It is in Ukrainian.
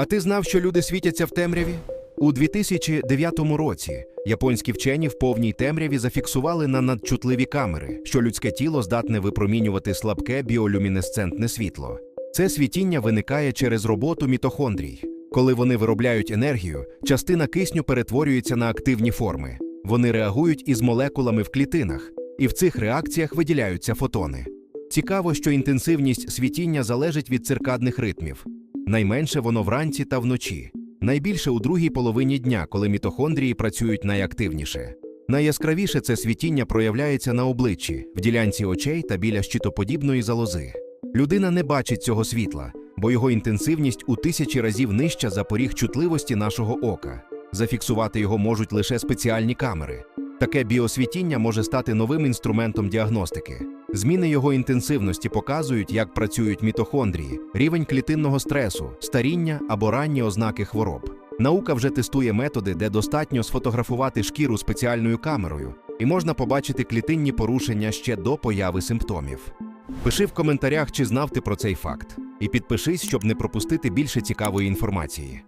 А ти знав, що люди світяться в темряві? У 2009 році японські вчені в повній темряві зафіксували на надчутливі камери, що людське тіло здатне випромінювати слабке біолюмінесцентне світло. Це світіння виникає через роботу мітохондрій. Коли вони виробляють енергію, частина кисню перетворюється на активні форми. Вони реагують із молекулами в клітинах, і в цих реакціях виділяються фотони. Цікаво, що інтенсивність світіння залежить від циркадних ритмів. Найменше воно вранці та вночі, найбільше у другій половині дня, коли мітохондрії працюють найактивніше. Найяскравіше це світіння проявляється на обличчі, в ділянці очей та біля щитоподібної залози. Людина не бачить цього світла, бо його інтенсивність у тисячі разів нижча за поріг чутливості нашого ока. Зафіксувати його можуть лише спеціальні камери. Таке біосвітіння може стати новим інструментом діагностики. Зміни його інтенсивності показують, як працюють мітохондрії, рівень клітинного стресу, старіння або ранні ознаки хвороб. Наука вже тестує методи, де достатньо сфотографувати шкіру спеціальною камерою, і можна побачити клітинні порушення ще до появи симптомів. Пиши в коментарях, чи знав ти про цей факт, і підпишись, щоб не пропустити більше цікавої інформації.